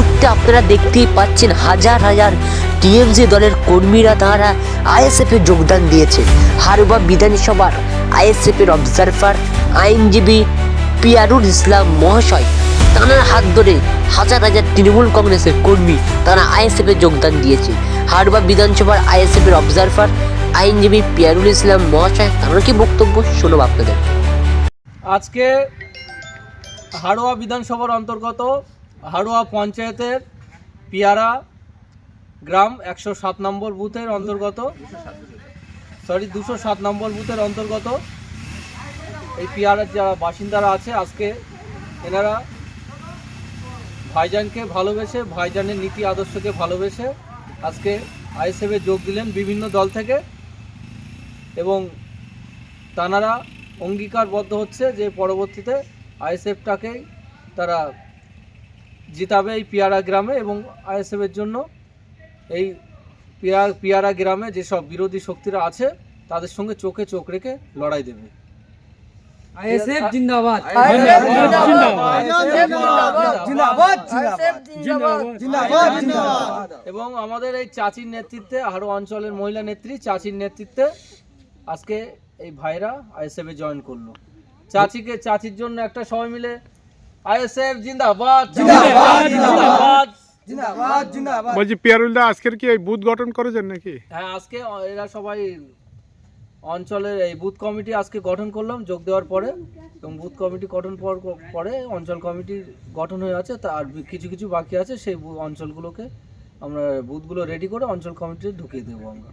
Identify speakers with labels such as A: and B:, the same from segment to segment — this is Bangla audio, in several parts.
A: মুহূর্তে আপনারা দেখতেই পাচ্ছেন, হাজার হাজার টিএমসি দলের কর্মীরা তারা আইএসএফে যোগদান দিয়েছে। হারুবা বিধানসভার আইএসএফের অবজারভার আইনজীবী পিয়ারুল ইসলাম মহাশয়, তাঁর হাত ধরে হাজার হাজার তৃণমূল কংগ্রেসের কর্মী তারা আইএসএফে যোগদান দিয়েছে। হারুবা বিধানসভার আইএসএফের অবজারভার আইনজীবী পিয়ারুল ইসলাম মহাশয় তাঁর কি বক্তব্য? শোনব আপনাদের।
B: আজকে হাড়োয়া বিধানসভার অন্তর্গত হাড়োয়া পঞ্চায়েতের পিয়ারা গ্রাম একশো সাত নম্বর বুথের অন্তর্গত। সরি দুশো সাত নম্বর বুথের অন্তর্গত। এই পিয়ারার যারা বাসিন্দারা আছে, আজকে এনারা ভাইজানকে ভালোবেসে, ভাইজানের নীতি আদর্শকে ভালোবেসে আজকে আইএসএফে যোগ দিলেন বিভিন্ন দল থেকে এবং তানারা অঙ্গীকারবদ্ধ হচ্ছে যে পরবর্তীতে আইএসএফটাকেই তারা জিতাবে এই পিয়ারা গ্রামে এবং আইএসএফের জন্য এই পিয়া পিয়ারা গ্রামে যেসব বিরোধী শক্তিরা আছে তাদের সঙ্গে চোখে চোখ রেখে লড়াই দেবে।
C: আইএসএফ জিন্দাবাদ।
B: এবং আমাদের এই চাচির নেতৃত্বে আরও অঞ্চলের মহিলা নেত্রী চাচির নেতৃত্বে আজকে এই ভাইরা আইএসএফে জয়েন করল। চাচিকে চাচির জন্য একটা সবাই মিলে আইএসএফ জিন্দাবাদ। জিন্দাবাদ
D: বলছি পিয়ারুলদা আজকের কি এই বুথ গঠন করেছেন নাকি?
B: হ্যাঁ আজকে এরা সবাই অঞ্চলের এই বুথ কমিটি আজকে গঠন করলাম যোগ দেওয়ার পরে। এবং বুথ কমিটি গঠন পর- পরে অঞ্চল কমিটি গঠন হয়ে আছে তার কিছু কিছু বাকি আছে সেই বু- অঞ্চলগুলোকে আমরা বুথগুলো রেডি করে অঞ্চল কমিটি ঢুকিয়ে দেবো আমরা।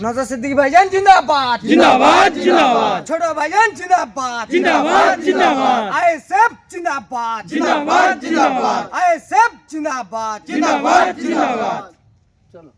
C: নজর সিদ্দিক ভাইজান জিন্দাবাদ। জিন্দাবাদ জিন্দাবাদ। ছোট ভাইজান জিন্দাবাদ। জিন্দাবাদ জিন্দাবাদ। আইএসএফ জিন্দাবাদ। জিন্দাবাদ জিন্দাবাদ। আইএসএফ জিন্দাবাদ। জিন্দাবাদ জিন্দাবাদ।
B: চলো।